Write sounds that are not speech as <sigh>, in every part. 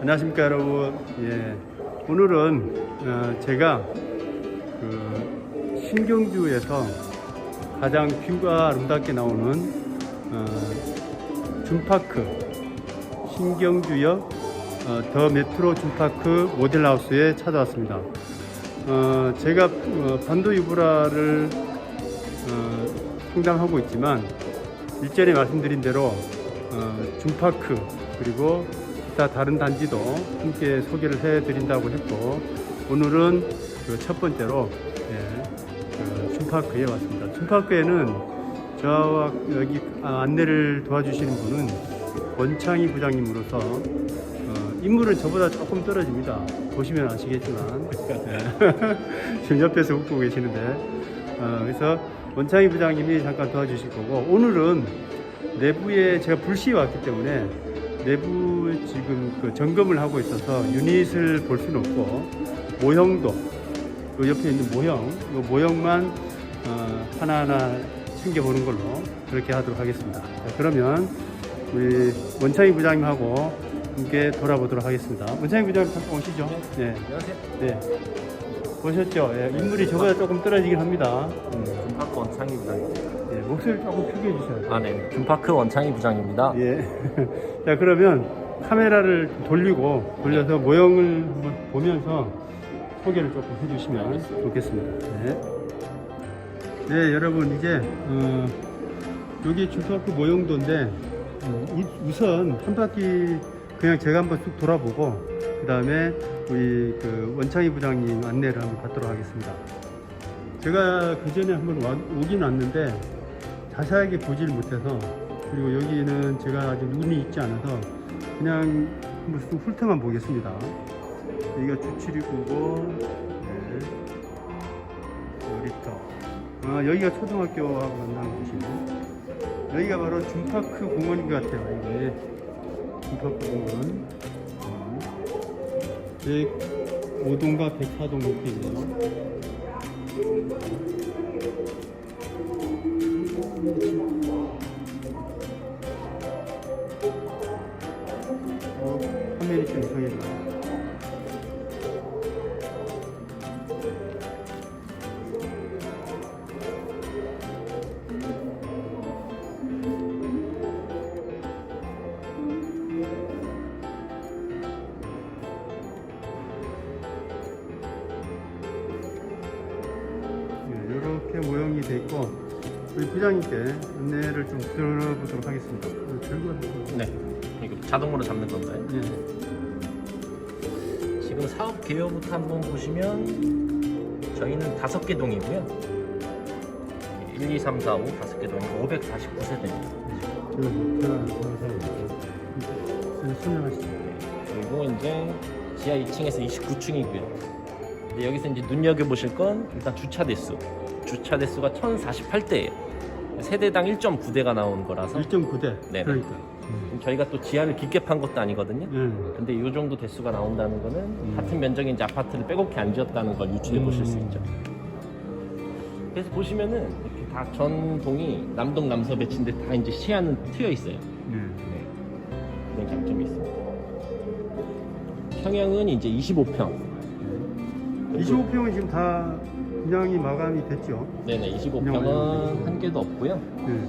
안녕하십니까 여러분. 예, 오늘은 어, 제가 그 신경주에서 가장 뷰가 아름답게 나오는 어, 준파크 신경주역 어, 더 메트로 준파크 모델하우스에 찾아왔습니다. 어, 제가 어, 반도 유브라를 어, 상담하고 있지만 일전에 말씀드린 대로 어, 준파크 그리고 기타 다른 단지도 함께 소개를 해 드린다고 했고 오늘은 그 첫 번째로 예, 그 준파크에 왔습니다. 준파크에는 저와 여기 아, 안내를 도와주시는 분은 원창희 부장님으로서 어, 인물은 저보다 조금 떨어집니다. 보시면 아시겠지만 예. <laughs> 지금 옆에서 웃고 계시는데 어, 그래서 원창희 부장님이 잠깐 도와주실 거고 오늘은 내부에 제가 불시에 왔기 때문에 내부 지금 그 점검을 하고 있어서 유닛을 볼 수는 없고 모형도 그 옆에 있는 모형 이 모형만 어, 하나하나 챙겨보는 걸로 그렇게 하도록 하겠습니다. 자, 그러면 우리 원창희 부장님하고 함께 돌아보도록 하겠습니다. 원창희 부장님 잠깐 오시죠. 네. 안녕하세요. 네. 보셨죠? 예, 인물이 저보다 조금 떨어지긴 합니다. 음, 준파크 원창희 부장입니다. 예, 목소리 조금 크게 해주셔야 아, 네. 준파크 원창희 부장입니다. 예. <laughs> 자, 그러면 카메라를 돌리고, 돌려서 모형을 한번 보면서 소개를 조금 해주시면 좋겠습니다. 네. 네, 여러분, 이제, 어, 여기 주파크 모형도인데, 어, 우- 우선 한 바퀴 그냥 제가 한번 쑥 돌아보고, 그 다음에 우리 그 원창희 부장님 안내를 한번 받도록 하겠습니다. 제가 그 전에 한번 와, 오긴 왔는데, 자세하게 보질 못해서 그리고 여기는 제가 아직 눈이 있지 않아서 그냥 쑥 훑어만 보겠습니다. 여기가 주출입구고 네. 놀이터 아 여기가 초등학교하고 만나는 곳이고 여기가 바로 준파크 공원인 것 같아요. 이게 준파크 공원 음. 105동과 104동 이렇게 있네요. 있고 우리 부장님께 안내를 좀 들어보도록 하겠습니다. 어, 들고 하세요. 네. 이거 자동으로 잡는 건가요? 네. 지금 사업 개요부터 한번 보시면 저희는 다섯 개 동이고요. 1, 2, 3, 4, 5 다섯 개 동이고 549세대입니다. 저는 제가 설명하시죠. 그리고 이제 지하 2층에서 29층이고요. 여기서 이제 눈여겨보실 건 일단 주차 대수. 주차 대수가 1048대예요. 세대당 1.9대가 나온 거라서 1.9대. 네네. 그러니까. 저희가 또 지하를 깊게 판 것도 아니거든요. 네. 근데 이 정도 대수가 나온다는 거는 음. 같은 이제 아파트를 빼곡히 안 지었다는 걸 유추해 보실 수 음. 있죠. 그래서 보시면은 이렇게 다 전 동이 남동 남서 배치인데 다 이제 시야는 트여 있어요. 네. 네. 그런 장점이 있습니다. 평형은 이제 25평. 25평은 지금 다 분양이 마감이 됐죠. 네네, 평형은 25평은 한 개도 없고요. 네.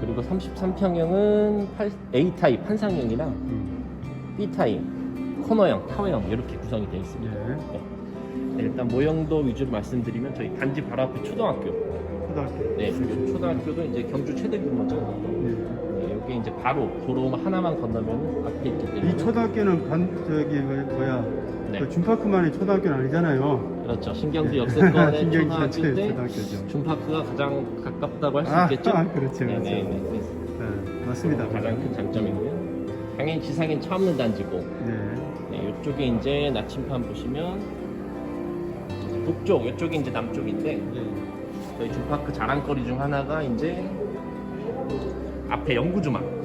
그리고 33평형은 A 타입 한상형이랑 음. B 타입 코너형, 타워형 이렇게 구성이 되어 있습니다. 예. 네, 일단 모형도 위주로 말씀드리면 저희 단지 바로 앞에 초등학교. 초등학교. 네, 이 초등학교도 이제 경주 최대 규모죠. 네. 네, 여기 이제 바로 도로 하나만 건너면 앞에 있기 때문에. 이 초등학교는 반 저기 뭐- 뭐야 네. 그 준파크만의 초등학교는 아니잖아요. 그렇죠. 신경주 역세권의 <laughs> 신경지 초등학교 자체 때 초등학교죠. 중파크가 가장 가깝다고 할 수 아, 있겠죠. 아, 그렇죠, 네, 그렇죠. 네, 네. 그래서 네, 맞습니다. 가장 큰 장점이고요. 당연히 지상엔 차 없는 단지고 네. 네, 이쪽에 이제 나침판 보시면 북쪽, 이쪽이 이제 남쪽인데 네. 저희 주파크 자랑거리 중 하나가 이제 앞에 연구 조망.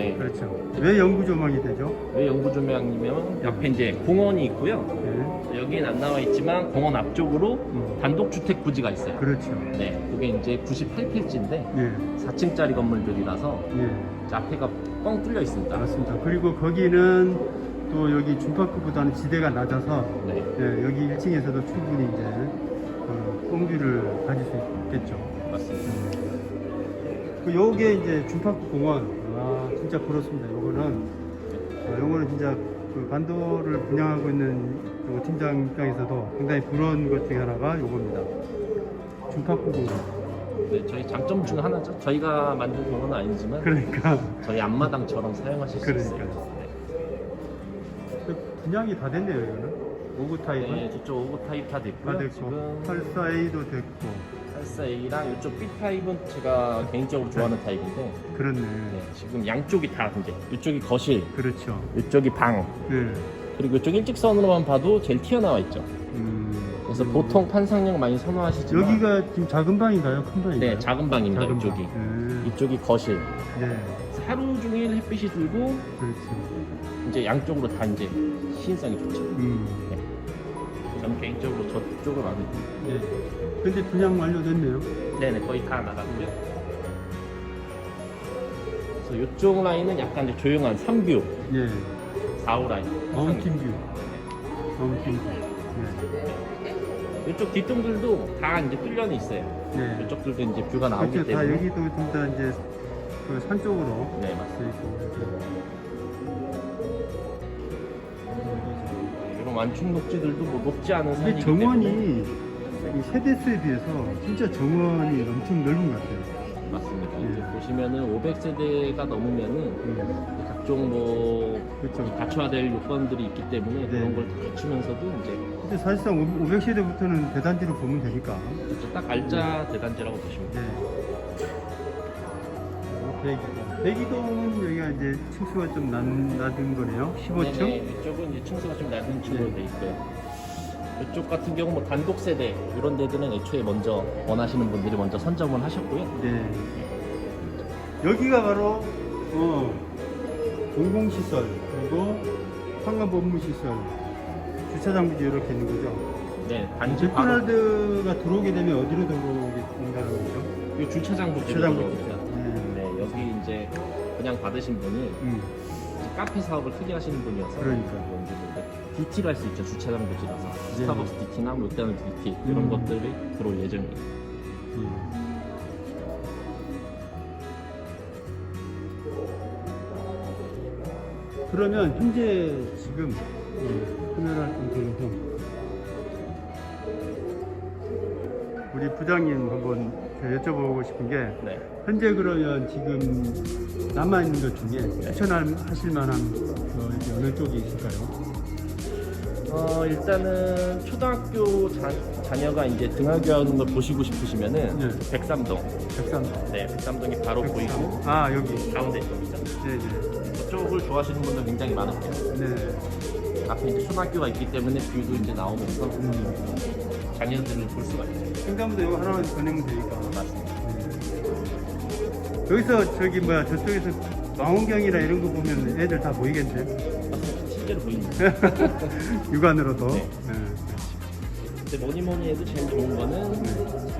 네. 그렇죠. 왜 연구 조망이 되죠? 왜 연구 조망이면 옆에 이제 공원이 있고요. 네. 여기는 안 나와 있지만 공원 앞쪽으로 음. 단독 주택 부지가 있어요. 그렇죠. 네, 그게 이제 98필지인데 네. 4층짜리 건물들이라서 네. 이제 앞에가 뻥 뚫려 있습니다. 맞습니다. 그리고 거기는 또 여기 준파크보다는 지대가 낮아서 네. 예, 여기 1층에서도 충분히 이제 어, 뽕뷰를 가질 수 있겠죠. 맞습니다. 그 요게 이제 준파크 공원. 아 진짜 부럽습니다. 요거는 어, 요거는 진짜 그 반도를 분양하고 있는 요 팀장 입장에서도 상당히 부러운 것 중에 하나가 요겁니다. 준파크 공원. 네, 저희 장점 중 하나죠. 저희가 만든 공원은 아니지만 그러니까 저희 앞마당처럼 사용하실 수 있어요. 그러니까요. 그 분양이 다 됐네요. 이거는 네. 타입은 네, 저쪽 오브 타입 다 됐고요. 다 됐고 지금 84A도 됐고 84A랑 이쪽 B 타입은 제가 개인적으로 좋아하는 타입인데 그렇네. 네, 지금 양쪽이 다 이제 이쪽이 거실, 그렇죠. 이쪽이 방, 네. 그리고 이쪽 일직선으로만 봐도 제일 튀어나와 있죠. 음, 그래서 음. 보통 판상형 많이 선호하시지만 여기가 지금 작은 방인가요? 큰 방인가요? 네 작은 방입니다. 작은 이쪽이 방. 네. 이쪽이 거실. 네. 하루 종일 햇빛이 들고 그렇죠. 이제 양쪽으로 다 이제 시인성이 좋죠. 음. 저는 개인적으로 저쪽을 많이. 네. 근데 분양 완료됐네요. 네네 거의 다 나갔고요. 그래서 이쪽 라인은 약간 이제 조용한 3뷰, 예. 4호 라인. 마운틴 뷰. 마운틴 뷰. 네. 이쪽 뒷동들도 다 이제 뚫려는 있어요. 네. 이쪽들도 이제 뷰가 나오기 그렇죠. 다 때문에. 여기도 좀더 이제 그 산 쪽으로 네 맞습니다. 돼 있고. 이런 완충 녹지들도 뭐 높지 않은 이게 산이기 정원이 때문에 이 세대수에 비해서 진짜 정원이 엄청 넓은 것 같아요. 맞습니다. 예. 이제 보시면은 500세대가 넘으면은 음. 각종 뭐 그렇죠. 갖춰야 될 요건들이 있기 때문에 네. 그런 걸 다 갖추면서도 이제 근데 사실상 500세대부터는 대단지로 보면 되니까. 이제 딱 알짜 대단지라고 보시면 돼요. 네. 대기동. 대기동은 여기가 이제 층수가 좀 낮, 낮은 거네요. 15층. 네네, 이쪽은 이제 층수가 좀 낮은 층으로 네. 돼 있고요. 이쪽 같은 경우 뭐 단독 세대 이런 데들은 애초에 먼저 원하시는 분들이 먼저 선점을 하셨고요. 네. 여기가 바로 어, 공공시설 그리고 상가법무시설 주차장 부지 이렇게 있는 거죠. 네, 단지 바로 맥도날드가 들어오게 되면 어디로 들어오게 된다는 거죠? 이 주차장 부지로 주차장 들어오겠죠. 여기 이제 그냥 받으신 분이 음, 이제 카페 사업을 크게 하시는 분이어서 그러니까. 뭐 이제 뭐 DT를 할수 있죠 주차장 부지라서 네. 스타벅스 DT나 뭐 맥도날드 DT 이런 음. 것들이 들어올 예정이에요. 예. 그러면 현재 지금 어, 카메라 좀 돌려서 우리 부장님 한번 여쭤보고 싶은 게 네. 현재 그러면 지금 남아 있는 것 중에 추천하실 만한 어, 이제 어느 쪽이 있을까요? 어 일단은 초등학교 자, 자녀가 이제 등하교하는 걸 보시고 싶으시면은 네. 백삼동. 백삼. 네, 백삼동이 바로 보이고 아 여기. 가운데 쪽이죠. 네네. 저쪽을 좋아하시는 분들 굉장히 많으세요. 네. 앞에 이제 초등학교가 있기 때문에 뷰도 이제 나오면서 음. 자녀들을 볼 수가 있어요. 횡단보도 이거 하나만 보내면 되니까. 맞습니다. 여기서 저기 뭐야 저쪽에서 망원경이나 이런 거 보면 애들 다 보이겠네. 실제로 보입니다. <laughs> 육안으로도. 네. 네. 근데 뭐니 뭐니 해도 제일 좋은 거는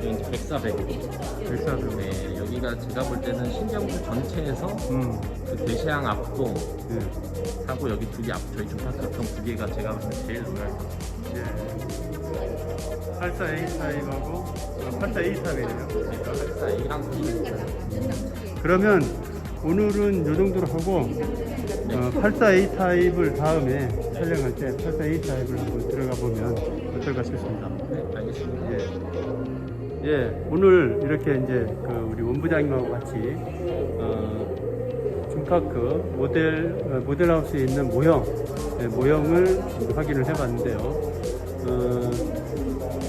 여기 이제 백사백이고 백사도. 네, 여기가 제가 볼 때는 신경부 전체에서 음. 그 대시양 앞동 네. 하고 여기 두 개 앞, 저희 주파수 앞동 두 개가 제가 볼때 제일 좋아요. 예. 84A 타입하고 아, 84A 타입이네요. 그러니까 백사 A랑 B. 그러면 오늘은 이 정도로 하고 어, 84A 타입을 다음에 촬영할 때 84A 타입을 한번 들어가 보면 어떨까 싶습니다. 네, 알겠습니다. 예. 예, 오늘 이렇게 이제 그 우리 원부장님하고 같이 어, 준파크 모델 어, 모델하우스에 있는 모형 예, 모형을 확인을 해봤는데요. 어,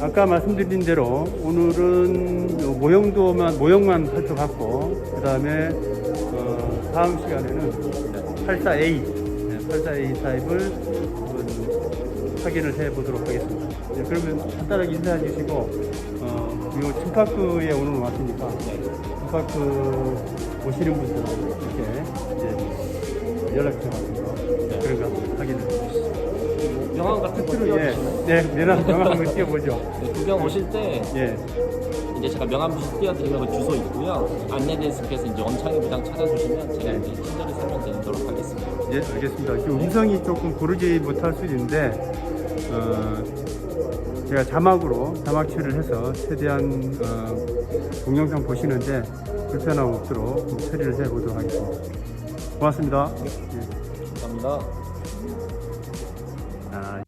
아까 말씀드린 대로 오늘은 요 모형도만 모형만 살펴봤고 그 다음에 어, 다음 시간에는 84A 84A 타입을 확인을 해 보도록 하겠습니다. 네, 그러면 간단하게 인사해 주시고, 어, 이 준파크에 오늘 왔으니까, 준파크 오시는 분들하고 이렇게 이제 연락처 같은 거, 명함 같은 거 예, 띄워주시면 네, 내랑 명함 한번 띄워보죠. 네, 구경 오실 때 예, 이제 제가 명함 띄워드리면 그 주소 있고요. 안내데스크에서 이제 엄창희 부장 찾아주시면 제가 이제 친절히 설명드리도록 하겠습니다. 예, 알겠습니다. 그 음성이 조금 고르지 못할 수 있는데, 어, 제가 자막으로 자막 처리를 해서 최대한 어, 동영상 보시는데 불편함 없도록 좀 처리를 해보도록 하겠습니다. 고맙습니다. 예. 감사합니다. 아,